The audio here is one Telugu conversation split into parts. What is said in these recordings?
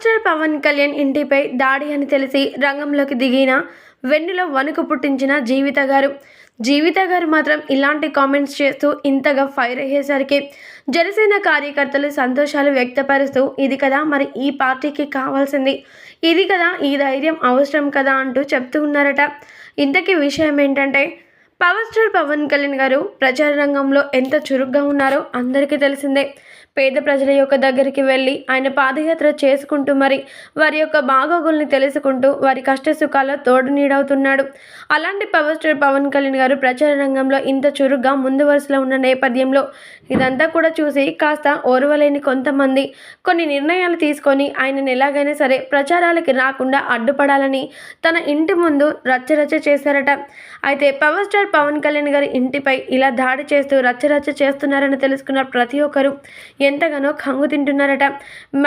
స్టార్ పవన్ కళ్యాణ్ ఇంటిపై దాడి అని తెలిసి రంగంలోకి దిగిన వెన్నులో వణుకు పుట్టించిన జీవిత గారు. జీవిత గారు మాత్రం ఇలాంటి కామెంట్స్ చేస్తూ ఇంతగా ఫైర్ అయ్యేసరికి జనసేన కార్యకర్తలు సంతోషాలు వ్యక్తపరుస్తూ ఇది కదా మరి ఈ పార్టీకి కావాల్సింది. ఇది కదా ఈ ధైర్యం అవసరం కదా అంటూ చెప్తూ ఉన్నారట. ఇంతకీ విషయం ఏంటంటే పవర్ స్టార్ పవన్ కళ్యాణ్ గారు ప్రచార రంగంలో ఎంత చురుగ్గా ఉన్నారో అందరికీ తెలిసిందే. పేద ప్రజల యొక్క దగ్గరికి వెళ్ళి ఆయన పాదయాత్ర చేసుకుంటూ మరి వారి యొక్క బాగోగుల్ని తెలుసుకుంటూ వారి కష్ట సుఖాల్లో తోడు నీడవుతున్నాడు. అలాంటి పవర్ స్టార్ పవన్ కళ్యాణ్ గారు ప్రచార రంగంలో ఇంత చురుగ్గా ముందు వరుసలో ఉన్న నేపథ్యంలో ఇదంతా కూడా చూసి కాస్త ఓర్వలేని కొంతమంది కొన్ని నిర్ణయాలు తీసుకొని ఆయనను ఎలాగైనా సరే ప్రచారాలకి రాకుండా అడ్డుపడాలని తన ఇంటి ముందు రచ్చరచ్చ చేశారట. అయితే పవర్ స్టార్ పవన్ కళ్యాణ్ గారి ఇంటిపై ఇలా దాడి చేస్తూ రచ్చరచ్చ చేస్తున్నారని తెలుసుకున్న ప్రతి ఒక్కరూ ఎంతగానో కంగు తింటున్నారట.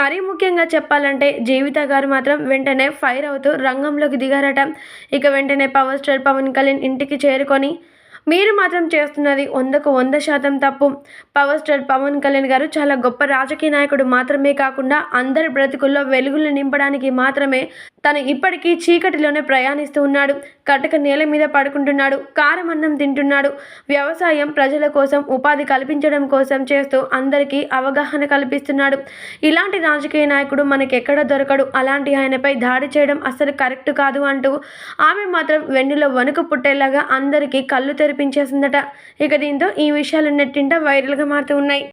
మరీ ముఖ్యంగా చెప్పాలంటే జీవిత గారు మాత్రం వెంటనే ఫైర్ అవుతూ రంగంలోకి దిగారట. ఇక వెంటనే పవర్ స్టార్ పవన్ కళ్యాణ్ ఇంటికి చేరుకొని మీరు మాత్రం చేస్తున్నది వందకు వంద శాతం తప్పు. పవర్ స్టార్ పవన్ కళ్యాణ్ గారు చాలా గొప్ప రాజకీయ నాయకుడు మాత్రమే కాకుండా అందరి బ్రతుకుల్లో వెలుగులు నింపడానికి మాత్రమే తను ఇప్పటికీ చీకటిలోనే ప్రయాణిస్తూ ఉన్నాడు. కటక నేల మీద పడుకుంటున్నాడు. కారం అన్నం తింటున్నాడు. వ్యవసాయం ప్రజల కోసం ఉపాధి కల్పించడం కోసం చేస్తూ అందరికీ అవగాహన కల్పిస్తున్నాడు. ఇలాంటి రాజకీయ నాయకుడు మనకెక్కడ దొరకడు. అలాంటి ఆయనపై దాడి చేయడం అసలు కరెక్ట్ కాదు అంటూ ఆమె మాత్రం వెన్నులో వణుకు పుట్టేలాగా అందరికీ కళ్ళు తెరిపించేసిందట. ఇక దీంతో ఈ విషయాలు నెట్టింట వైరల్గా మారుతూ ఉన్నాయి.